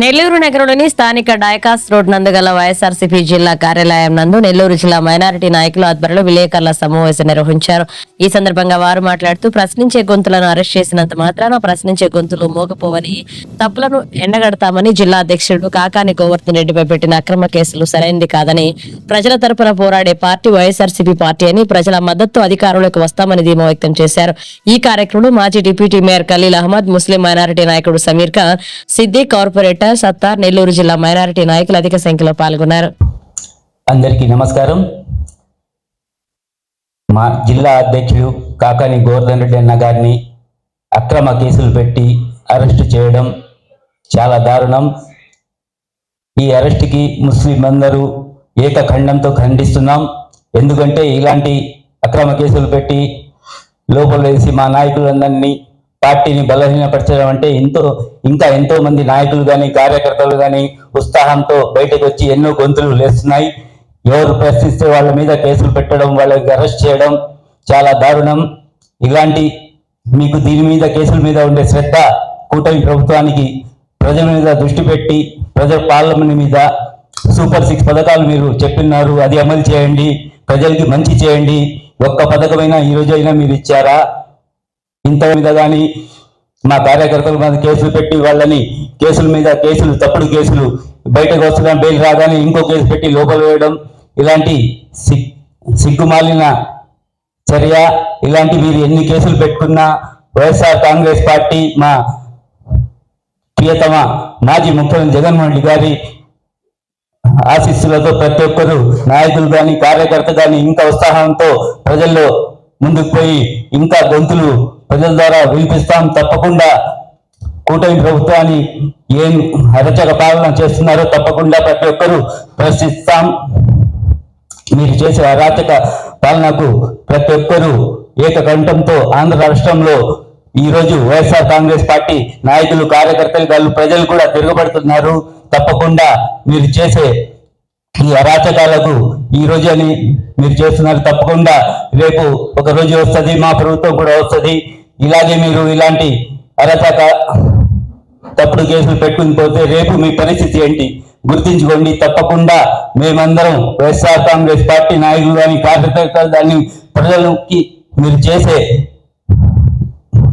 నెల్లూరు నగరంలోని స్థానిక డైకాస్ రోడ్ నందు గల వైఎస్ఆర్సీపీ జిల్లా కార్యాలయం నందు నెల్లూరు జిల్లా మైనారిటీ నాయకుల ఆధ్వర్యంలో విలేకరుల సమావేశం నిర్వహించారు. ఈ సందర్భంగా వారు మాట్లాడుతూ ప్రశ్నించే గొంతులను అరెస్ట్ చేసినంత మాత్రాన ప్రశ్నించే గొంతులు మోగపోవని తప్పులను ఎండగడతామని జిల్లా అధ్యక్షుడు కాకాని గోవర్ధన్ రెడ్డిపై పెట్టిన అక్రమ కేసులు సరైనది కాదని ప్రజల తరపున పోరాడే పార్టీ వైఎస్ఆర్సీపీ పార్టీ అని ప్రజల మద్దతు అధికారంలోకి వస్తామని ధీమా వ్యక్తం చేశారు. ఈ కార్యక్రమంలో మాజీ డిప్యూటీ మేయర్ ఖలీల్ అహ్మద్ ముస్లిం మైనారిటీ నాయకుడు సమీర్ ఖాన్ సిద్దిక్ కార్పొరేటర్ సత్తార్ నెల్లూరు జిల్లా మైనారిటీ నాయకులు అధిక సంఖ్యలో పాల్గొన్నారు. అందరికీ నమస్కారం. మా జిల్లా అధ్యక్షుడు కాకాని గోవర్ధన్ రెడ్డి అన్న గారిని అక్రమ కేసులు పెట్టి అరెస్టు చేయడం చాలా దారుణం. ఈ అరెస్టుకి ముస్లిం అందరూ ఏకఖండంతో ఖండిస్తున్నాం. ఎందుకంటే ఇలాంటి అక్రమ కేసులు పెట్టి లోపల వేసి మా నాయకులందరినీ పార్టీని బలహీనపరచడం అంటే ఎంతో ఇంకా ఎంతో మంది నాయకులు కానీ కార్యకర్తలు కానీ ఉత్సాహంతో బయటకు వచ్చి ఎన్నో గొంతులు లేస్తున్నాయి. ఎవరు ప్రశ్నిస్తే వాళ్ళ మీద కేసులు పెట్టడం వాళ్ళకి అరెస్ట్ చేయడం చాలా దారుణం. ఇలాంటి మీకు దీని మీద కేసుల మీద ఉండే శ్రద్ధ కూటమి ప్రభుత్వానికి ప్రజల మీద దృష్టి పెట్టి ప్రజల పాలన మీద సూపర్ సిక్స్ పథకాలు మీరు చెప్పినారు అది అమలు చేయండి ప్రజలకి మంచి చేయండి. ఒక్క పథకమైనా ఈ రోజైనా మీరు ఇచ్చారా? ఇంత మీద కానీ మా కార్యకర్తల మీద కేసులు పెట్టి వాళ్ళని కేసుల మీద కేసులు తప్పుడు కేసులు బయటకు వస్తున్నా బెయిల్ రాగానే ఇంకో కేసు పెట్టి లోపల వేయడం ఇలాంటి సిగ్గుమాలిన చర్య ఇలాంటి మీరు ఎన్ని కేసులు పెట్టుకున్నా వైఎస్ఆర్ కాంగ్రెస్ పార్టీ మా ప్రియతమ మాజీ ముఖ్యమంత్రి జగన్మోహన్ రెడ్డి గారి ఆశీస్సులతో ప్రతి ఒక్కరు నాయకులు కానీ కార్యకర్త కానీ ఇంకా ఉత్సాహంతో ప్రజల్లో ముందుకు పోయి ఇంకా గొంతులు ప్రజల ద్వారా వినిపిస్తాం తప్పకుండా. కూటమి ప్రభుత్వాన్ని ఏం అరచక పాలన చేస్తున్నారో తప్పకుండా ప్రతి ఒక్కరూ ప్రశ్నిస్తాం. మీరు చేసే అరాచక పాలనకు ప్రతి ఒక్కరూ ఏకకంఠంతో ఆంధ్ర రాష్ట్రంలో ఈరోజు వైఎస్ఆర్ కాంగ్రెస్ పార్టీ నాయకులు కార్యకర్తలు వాళ్ళు ప్రజలు కూడా తిరగబడుతున్నారు. తప్పకుండా మీరు చేసే ఈ అరాచకాలకు ఈ రోజు అని మీరు చేస్తున్నారు. తప్పకుండా రేపు ఒక రోజు వస్తుంది మా ప్రభుత్వం కూడా వస్తుంది. ఇలాగే మీరు ఇలాంటి అరచక తప్పుడు కేసులు పెట్టుకుని పోతే రేపు మీ పరిస్థితి ఏంటి? గుర్తించుకోండి తప్పకుండా మేమందరం వైఎస్ఆర్ కాంగ్రెస్ పార్టీ నాయకులు కానీ కార్యకర్తలు దాన్ని ప్రజలకి మీరు చేసే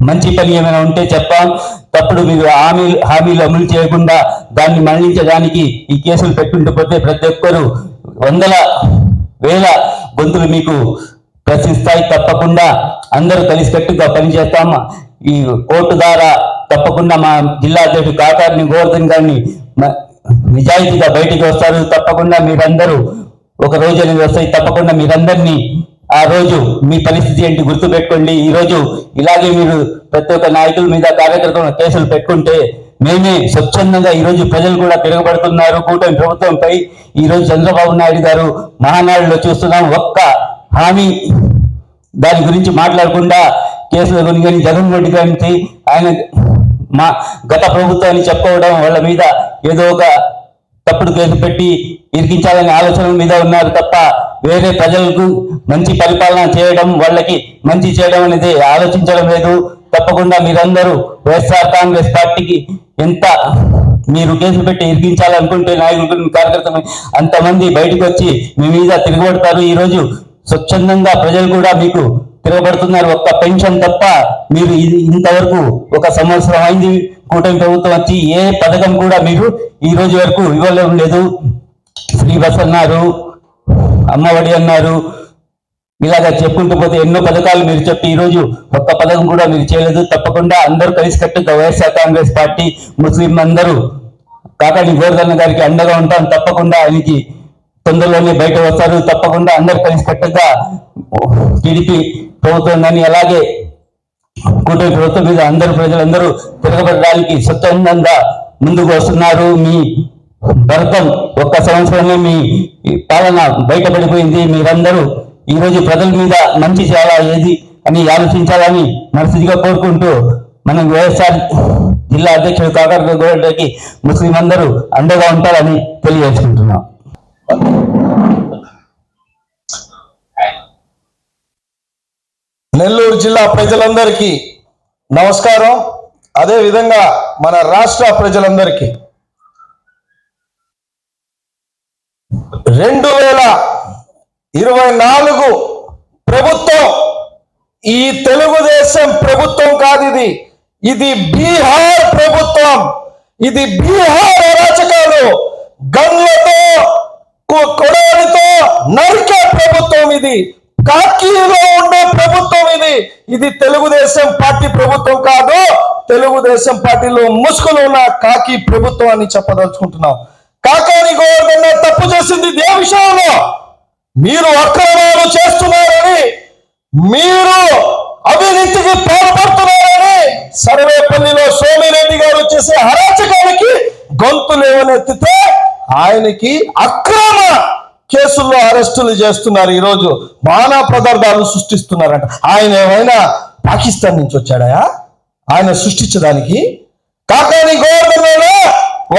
మంచి పని ఏమైనా ఉంటే చెప్పాం. తప్పుడు మీరు హామీ హామీలు అమలు చేయకుండా దాన్ని మరణించడానికి ఈ కేసులు పెట్టుకుంటూ పోతే ప్రతి ఒక్కరు వందల వేల గొంతులు మీకు ప్రశ్నిస్తాయి తప్పకుండా అందరూ కలిసికట్టుగా పనిచేస్తాం. ఈ కోర్టు ద్వారా తప్పకుండా మా జిల్లా అధ్యక్షుడు కాకారిని గోవర్ధన్ గారిని నిజాయితీగా బయటికి వస్తారు. తప్పకుండా మీరందరూ ఒక రోజు అనేది వస్తాయి తప్పకుండా మీరందరినీ ఆ రోజు మీ పరిస్థితి ఏంటి గుర్తు పెట్టుకోండి ఈ రోజు ఇలాగే మీరు ప్రతి ఒక్క నాయకుల మీద కార్యకర్తల కేసులు పెట్టుకుంటే మేమే స్వచ్ఛందంగా ఈ రోజు ప్రజలు కూడా తిరగబడుతున్నారు. కూటమి ప్రభుత్వంపై ఈ రోజు చంద్రబాబు నాయుడు గారు మహానాడులో చూస్తున్నాం. ఒక్క హామీ దాని గురించి మాట్లాడకుండా కేసుల గురించి కానీ జగన్మోహన్ రెడ్డి గారికి ఆయన మా గత ప్రభుత్వాన్ని చెప్పుకోవడం వాళ్ళ మీద ఏదో ఒక తప్పుడు కేసు పెట్టి ఇరికించాలనే ఆలోచన మీద ఉన్నారు తప్ప వేరే ప్రజలకు మంచి పరిపాలన చేయడం వాళ్ళకి మంచి చేయడం అనేది ఆలోచించడం లేదు. తప్పకుండా మీరందరూ వైఎస్ఆర్ కాంగ్రెస్ పార్టీకి ఎంత మీరు కేసు పెట్టి ఇరికించాలనుకుంటే నాయకులు కార్యకర్తలు అంతమంది బయటకు వచ్చి మీ మీద తిరగబడతారు. ఈరోజు స్వచ్ఛందంగా ప్రజలు కూడా మీకు తిరగబడుతున్నారు. ఒక్క పెన్షన్ తప్ప మీరు ఇది ఇంతవరకు ఒక సంవత్సరం అయింది. కూటమి ప్రభుత్వం వచ్చి ఏ పథకం కూడా మీరు ఈ రోజు వరకు ఇవ్వలేం లేదు. ఫ్రీ బస్ అన్నారు అమ్మఒడి అన్నారు ఇలాగ చెప్పుకుంటూ పోతే ఎన్నో పథకాలు మీరు చెప్పి ఈరోజు ఒక్క పథకం కూడా మీరు చేయలేదు. తప్పకుండా అందరూ కలిసికట్టుగా వైఎస్ఆర్ కాంగ్రెస్ పార్టీ ముస్లిం అందరూ కాకాని గోవర్ధన్ గారికి అండగా ఉంటాం. తప్పకుండా ఆయనకి తొందరలోనే బయట వస్తారు. తప్పకుండా అందరు కలిసికట్టుగా టీడీపీ ప్రభుత్వం కానీ అలాగే కూటమి ప్రభుత్వం మీద అందరూ ప్రజలందరూ తిరగబడడానికి స్వచ్ఛందంగా ముందుకు వస్తున్నారు. మీ భరతం ఒక్క సంవత్సరమే మీ పాలన బయటపడిపోయింది. మీరందరూ ఈ రోజు ప్రజల మీద మంచి చేయాలా ఏది అని ఆలోచించాలని మనసుగా కోరుకుంటూ మనం వైఎస్ఆర్ జిల్లా అధ్యక్షుడు కాకర్ గోరెడ్డికి ముస్లిం అందరూ అండగా ఉంటారని తెలియజేసుకుంటున్నాం. నెల్లూరు జిల్లా ప్రజలందరికీ నమస్కారం. అదేవిధంగా మన రాష్ట్ర ప్రజలందరికీ రెండు వేల ఇరవై నాలుగు ప్రభుత్వం ఈ తెలుగుదేశం ప్రభుత్వం కాదు ఇది. ఇది బీహార్ ప్రభుత్వం. ఇది బీహార్ అరాచకాలు. గన్లతో కొడవలితో నరికే ప్రభుత్వం ఇది. కాకీలో ఉండే ప్రభుత్వం ఇది. ఇది తెలుగుదేశం పార్టీ ప్రభుత్వం కాదు. తెలుగుదేశం పార్టీలో ముసుగులు ఉన్న కాకి ప్రభుత్వం అని చెప్పదలుచుకుంటున్నాం. కాకాని గోవర్ధన్ తప్పు చేసింది ఏ విషయంలో. మీరు అక్రమాలు చేస్తున్నారని మీరు అవినీతికి పాల్పడుతున్నారని సర్వేపల్లిలో సోమిరెడ్డి గారు చేసే అరాచకానికి గొంతు లేవనెత్తితే ఆయనకి అక్రమ కేసుల్లో అరెస్టులు చేస్తున్నారు ఈరోజు. మానవ పదార్థాలు సృష్టిస్తున్నారంట. ఆయన ఏమైనా పాకిస్తాన్ నుంచి వచ్చాడా ఆయన సృష్టించడానికి. కాకాని గోవర్ధన్లో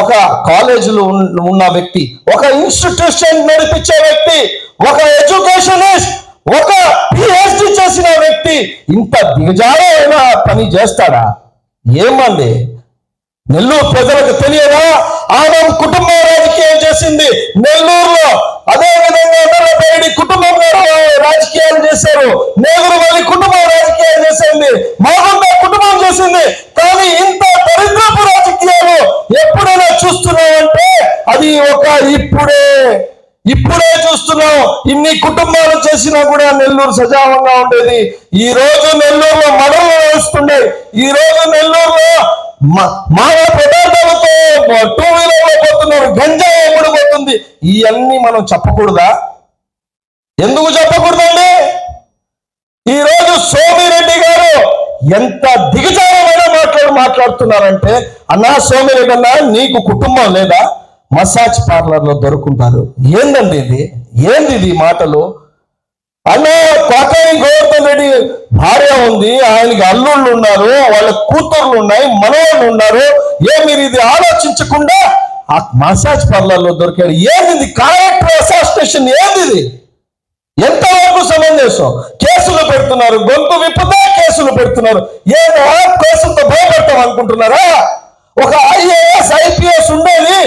ఒక కాలేజీలో ఉన్న వ్యక్తి ఒక ఇన్స్టిట్యూషన్ నడిపించే వ్యక్తి ఒక ఎడ్యుకేషనిస్ట్ ఒక పిహెచ్డి చేసిన వ్యక్తి ఇంత దిగజారైన పని చేస్తాడా? ఏమండి నెల్లూరు ప్రజలకు తెలియదా? ఆమె కుటుంబం రాజకీయం చేసింది నెల్లూరులో. అదే విధంగా నల్లపేడి కుటుంబం రాజకీయాలు చేశారు. నేగురువల్లి కుటుంబం రాజకీయాలు చేసింది. మాగుంట కుటుంబం చేసింది. కానీ ఇంత దరిద్రపు రాజకీయాలు ఎప్పుడైనా చూస్తున్నామంటే అది ఒక ఇప్పుడే. ఇప్పుడే చూస్తున్నాం ఇన్ని కుటుంబాలు చేసినా కూడా నెల్లూరు సజావంగా ఉండేది. ఈ రోజు నెల్లూరులో మడలు వేస్తుండే ఈ రోజు నెల్లూరులో మ- పదార్థాలతో టూ వీలర్ పోతున్నారు. గంజా ఎప్పుడు పోతుంది? ఇవన్నీ మనం చెప్పకూడదా? ఎందుకు చెప్పకూడదండి? ఈ రోజు సోమిరెడ్డి గారు ఎంత దిగజారమైన మాట్లాడు మాట్లాడుతున్నారంటే అన్నా సోమిరెడ్డి అన్న నీకు కుటుంబం లేదా? మసాజ్ పార్లర్లో దొరుకుంటారు. ఏందండి ఇది? ఏంది ఇది మాటలు? అలా కోటని గోవర్ధన్ రెడ్డి భార్య ఉంది. ఆయనకి అల్లుళ్ళు ఉన్నారు. వాళ్ళ కూతుర్లు ఉన్నాయి. మనవాళ్ళు ఉన్నారు. ఏ మీరు ఇది ఆలోచించకుండా ఆ మసాజ్ పార్లర్లో దొరికాడు. ఏంది ఇది క్యారెక్టర్ అసాసినేషన్ ఏంది ఇది ఎంతవరకు సమంజసం? కేసులు పెడుతున్నారు. గొంతు విప్పుతే కేసులు పెడుతున్నారు. ఏదో కేసులతో భయపెడతాం అనుకుంటున్నారా? ఒక ఐఏఎస్ ఐపీఎస్ ఉండేది.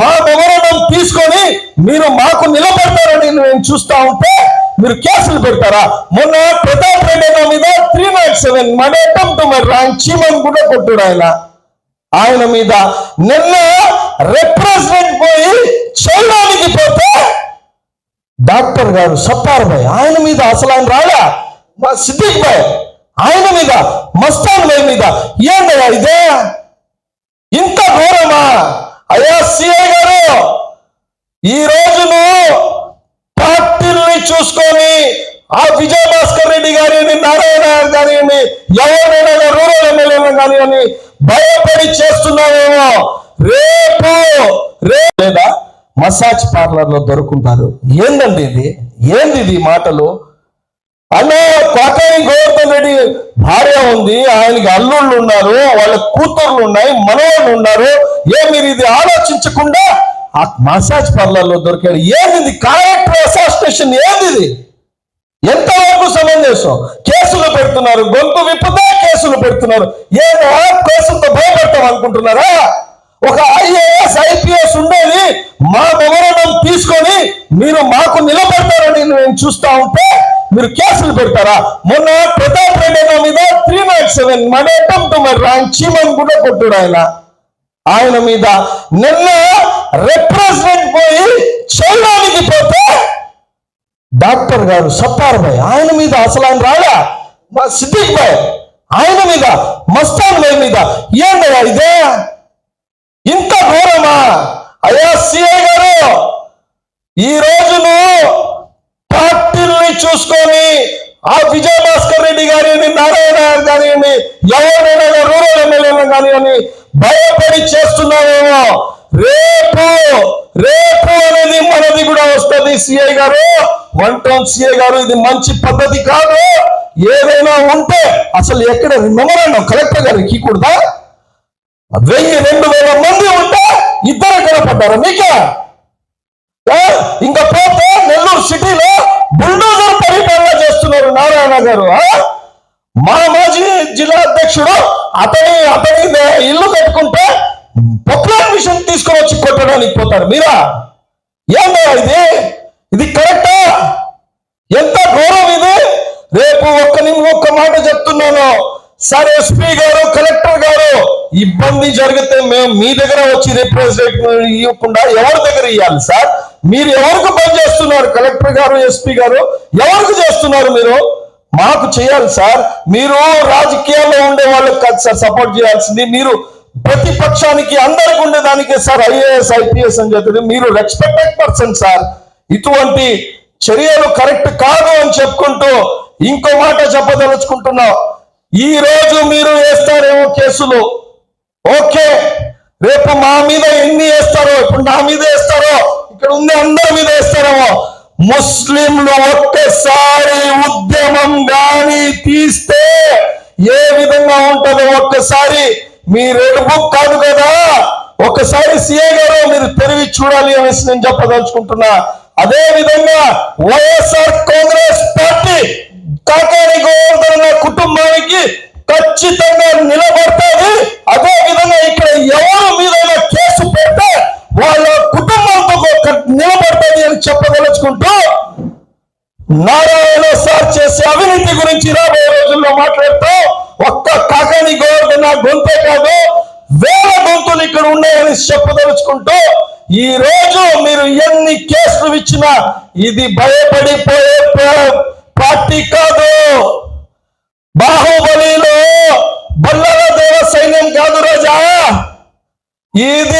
మా వివరణం తీసుకొని మీరు మాకు నిలబడతారని నేను చూస్తా ఉంటే మీరు కేసులు పెడతారా? మొన్న ప్రతాప్ రెడ్డి అన్న మీద త్రీ నాట్ సెవెన్ మన అటెంప్ట్ మరి ర్యాంక్ చీమని కూడా కొట్టాడు ఆయన. ఆయన మీద నిన్న రిప్రజెంట్ పోయి చేయడానికి పోతే డాక్టర్ గారు సత్తార్ భాయ్ ఆయన మీద అసలు ఆయన రాడా? మా సిద్దిక్ భాయ్ ఆయన మీద మస్తాన్ భాయ్ మీద ఏందయ్యా ఇదే? ఇంత ఘోరమా? అయ్యా సిఐ గారు ఈ రోజును చూసుకొని ఆ విజయ భాస్కర్ రెడ్డి గారిని నారాయణ గారిని ఎవరైనా రూరల్ ఎమ్మెల్యేలను కానివ్వండి భయపడి చేస్తున్నామేమో రేపు రేపు లేదా మసాజ్ పార్లర్లో దొరుకుంటారు. ఏందండి ఇది? ఏంది ఇది మాటలు? అన్న కోటాయి గోవర్ధన్ రెడ్డి భార్య ఉంది ఆయనకి అల్లుళ్ళు ఉన్నారు వాళ్ళ కూతుర్లు ఉన్నాయి మనవాళ్ళు ఉన్నారు. ఏ మీరు ఇది ఆలోచించకుండా ఆ మసాజ్ పార్లర్లో దొరికాడు. ఏంది ఇది అసోసియేషన్ ఏంది ఎంతవరకు సమంజసం? కేసులు పెడుతున్నారు. గొంతు విప్పుతే కేసులు పెడుతున్నారు. ఏదో? కేసులతో భయపెడతాం అనుకుంటున్నారా? ఒక ఐఏఎస్ ఐపీఎస్ ఉండేది. మా వివరణం తీసుకొని మీరు మాకు నిలబడతారని నేను చూస్తా ఉంటే మీరు కేసులు పెడతారా? మొన్న ప్రతాప్ రెడ్డి మీద త్రీ నాట్ సెవెన్ మన అటెంప్ట్ మరి ర్యాంక్ చీమని కూడా కొట్టాడు ఆయన. ఆయన మీద నిన్న రిప్రజెంట్ పోయి చేయడానికి పోతే డాక్టర్ గారు సత్తార్ భాయ్ ఆయన మీద అసలు ఆయన రాడా మా సిద్దిక్ భాయ్ ఆయన మీద మస్తాన్ భాయ్ మీద ఏంటయ్యా ఇదే? ఇంత ఘోరమా? అయ్యా సిఏ గారు ఈ రోజును పార్టీల్ని చూసుకొని ఆ విజయ భాస్కర్ రెడ్డి గారిని నారాయణ గారిని ఎవరైనా రూరల్ ఎమ్మెల్యేలను కానివ్వండి భయపడి చేస్తున్నావేమో? రేపు రేపు అనేది మనది కూడా వస్తుంది సిఐ గారు. వన్ టౌన్ సిఐ గారు ఇది మంచి పద్ధతి కాదు. ఏదైనా ఉంటే అసలు ఎక్కడ మెమరాండం కలెక్టర్ గారికి కూడదా వెయ్యి రెండు వేల మంది ఉంటే ఇద్దరు కనపడ్డారు? మీకే? ఇంకా పోతే నెల్లూరు సిటీలో బుల్డోజర్ పరిపాలన చేస్తున్నారు నారాయణ గారు మా మాజీ జిల్లా అధ్యక్షుడు అతని అతని ఇల్లు కట్టుకుంటే పాపులర్ మిషన్ తీసుకొని వచ్చి కొట్టడానికి పోతారు. మీరా? ఏంటో ఇది? ఇది కరెక్టా? ఎంత గౌరవం ఇది? రేపు ఒక్క నిమిషం ఒక్క మాట చెప్తున్నాను. సార్ ఎస్పీ గారు కలెక్టర్ గారు ఇబ్బంది జరిగితే మేము మీ దగ్గర వచ్చి రిప్రజెంట్ ఇవ్వకుండా ఎవరి దగ్గర ఇవ్వాలి సార్? మీరు ఎవరికి పని చేస్తున్నారు? కలెక్టర్ గారు ఎస్పీ గారు ఎవరికి చేస్తున్నారు మీరు? మాకు చేయాలి సార్. మీరు రాజకీయాల్లో ఉండే వాళ్ళకి కాదు సార్ సపోర్ట్ చేయాల్సింది. మీరు ప్రతిపక్షానికి అందరికి ఉండేదానికి సార్ ఐఏఎస్ ఐపీఎస్ అని చెప్పి మీరు రెస్పెక్టెడ్ పర్సన్ సార్. ఇటువంటి చర్యలు కరెక్ట్ కాదు అని చెప్పుకుంటూ ఇంకో మాట చెప్పదలుచుకుంటున్నాం. ఈ రోజు మీరు వేస్తారేమో కేసులు. ఓకే రేపు మా మీద ఎన్ని వేస్తారో ఇప్పుడు నా మీద వేస్తారో ఇక్కడ ఉంది అందరి మీద వేస్తారేమో. ముస్లింలు ఒక్కసారి ఉద్యమం గాని తీస్తే ఏ విధంగా ఉంటుందో ఒక్కసారి మీ రెడ్ బుక్ కాదు కదా? ఒకసారి సీఏ గారు మీరు తెరివి చూడాలి అనేసి నేను చెప్పదలుచుకుంటున్నా. అదే విధంగా YSR Congress party Kakani Govardhana కుటుంబానికి ఖచ్చితంగా నిలబడతాది. అదే విధంగా ఇక్కడ ఎవరి మీద కేసు పెడితే వాళ్ళ కుటుంబంతో నిలబడతాది అని చెప్పదలుచుకుంటూ నారాయణ సార్ చేసే అవినీతి గురించి రాబోయే రోజుల్లో మాట్లాడతా చెప్పదలుచుకుంటూ ఈ రోజు మీరు ఎన్ని కేసులు ఇచ్చినా ఇది భయపడిపోయే పార్టీ కాదు. బాహుబలిలో బల్లల దేవ సైన్యం కాదు రాజా. ఇది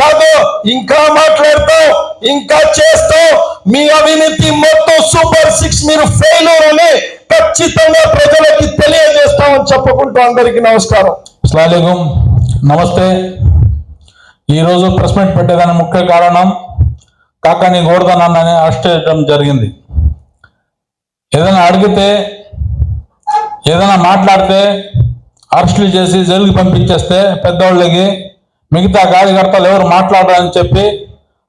కాదు ఇంకా మాట్లాడతాం ఇంకా చేస్తాం మీ అవినీతి మొత్తం సూపర్ సిక్స్ మీరు ఫెయిల్ అని ఖచ్చితంగా ప్రజలకి తెలియజేస్తామని చెప్పుకుంటూ అందరికీ నమస్కారం. అస్సలాం నమస్తే. ఈరోజు ప్రెస్ మీట్ పెట్టేదాని ముఖ్య కారణం కాకాని గోవర్ధన్ అన్నని అరెస్ట్ చేయడం జరిగింది. ఏదైనా అడిగితే ఏదైనా మాట్లాడితే అరెస్టులు చేసి జైలుకి పంపించేస్తే పెద్దవాళ్ళకి మిగతా కార్యకర్తలు ఎవరు మాట్లాడాలని చెప్పి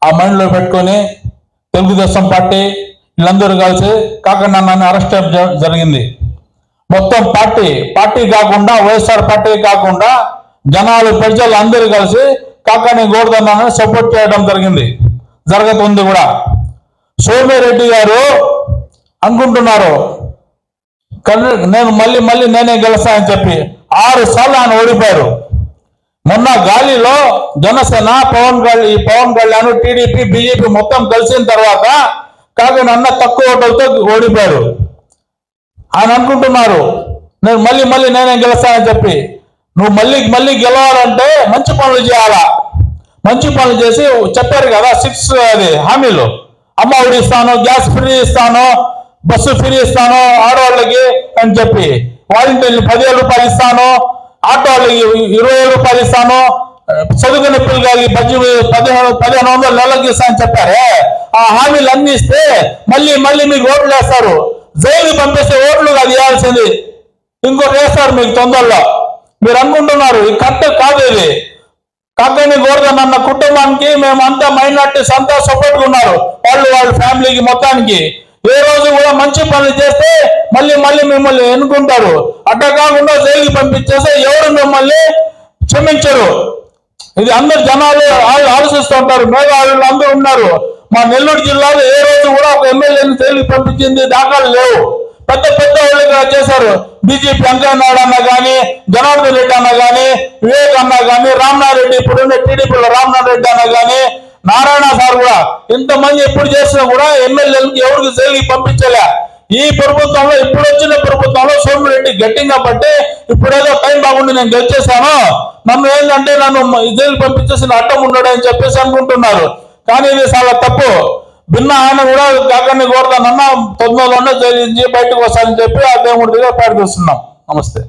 ఆ మైండ్లో పెట్టుకొని తెలుగుదేశం పార్టీ వీళ్ళందరూ కలిసి కాకాని అన్నని అరెస్ట్ చేయడం జ- జరిగింది. మొత్తం పార్టీ పార్టీ కాకుండా వైఎస్ఆర్ పార్టీ కాకుండా జనాలు ప్రజలు అందరూ కలిసి కాకాని గోడదన్నాను సపోర్ట్ చేయడం జరిగింది. జరుగుతుంది కూడా. సోమిరెడ్డి గారు అనుకుంటున్నారు నేను మళ్ళీ మళ్ళీ నేనే గెలుస్తానని చెప్పి ఆరు సార్లు ఆయన ఓడిపోయారు. మొన్న గాలిలో జనసేన పవన్ కళ్యాణ్ పవన్ కళ్యాణ్ టీడీపీ బీజేపీ మొత్తం కలిసిన తర్వాత కాకాని అన్న తక్కువ ఓటర్లతో ఓడిపోయారు. ఆయన అనుకుంటున్నారు నేను మళ్ళీ మళ్ళీ నేనే గెలుస్తానని చెప్పి. నువ్వు మళ్ళీ మళ్ళీ గెలవాలంటే మంచి పనులు చేయాలా? మంచి పనులు చేసి చెప్పారు కదా సిక్స్ అది హామీలు. అమ్మ ఒడి ఇస్తాను గ్యాస్ ఫ్రీ ఇస్తాను బస్సు ఫ్రీ ఇస్తాను ఆడవాళ్ళకి అని చెప్పి. వాలంటీర్లు పదివేల రూపాయలు ఇస్తాను ఆటోలు ఇరవై రూపాయలు ఇస్తాను చదువుకునే పిల్లలకి పద్దెనిమిది పదిహేను పదిహేను వందలు నెలకి ఇస్తానని చెప్పారే. ఆ హామీలు అన్ని ఇస్తే మళ్ళీ మళ్ళీ మీకు ఓట్లు వేస్తారు. జైలు పంపిస్తే ఓట్లు అది ఇవ్వాల్సింది. ఇంకోటి వేస్తారు మీకు తొందరలో. మీరు అనుకుంటున్నారు ఇది కరెక్ట్ కాదు ఇది. కాకని గోర్ధన్ అన్న కుటుంబానికి మేమంతా మైనార్టీస్ అంతా సపోర్ట్గా ఉన్నారు వాళ్ళు వాళ్ళ ఫ్యామిలీకి మొత్తానికి. ఏ రోజు కూడా మంచి పనులు చేస్తే మళ్ళీ మళ్ళీ మిమ్మల్ని ఎన్నుకుంటారు. అట్లా కాకుండా జైలుకి పంపించేస్తే ఎవరు మిమ్మల్ని క్షమించరు. ఇది అందరు జనాలు ఆ- ఆలోచిస్తుంటారు మేధావులు అందరూ ఉన్నారు. మా నెల్లూరు జిల్లాలో ఏ రోజు కూడా ఒక ఎమ్మెల్యేని జైలుకి పంపించింది దాఖలు లేవు. పెద్ద పెద్ద వాళ్ళు ఇక్కడ చేశారు. బీజేపీ వెంకయ్యనాయుడు అన్న కానీ జనార్దన్ రెడ్డి అన్న కానీ వివేక్ అన్న కానీ రామ్నాథ్ రెడ్డి ఇప్పుడున్న టీడీపీలో రామ్నాథ్ రెడ్డి అన్న కానీ నారాయణ సార్ కూడా ఇంతమంది ఎప్పుడు చేసినా కూడా ఎమ్మెల్యేలకు ఎవరికి జైలుకి పంపించలే. ఈ ప్రభుత్వంలో ఇప్పుడు వచ్చిన ప్రభుత్వంలో సోమిరెడ్డి గట్టిగా పట్టి ఇప్పుడేదో టైం బాగుండి నేను గెలిచేశాను. నన్ను ఏంటంటే నన్ను జైలు పంపించేసి అడ్డం ఉన్నాడు అని చెప్పేసి అనుకుంటున్నారు. కానీ ఇది చాలా తప్పు. భిన్న ఆయన కూడా కాకాన్ని కోరుతానన్నా తొందరలోనే జైలు బయటకు వస్తానని చెప్పి ఆ దేవుడి దగ్గర పాడుకొస్తున్నాం నమస్తే.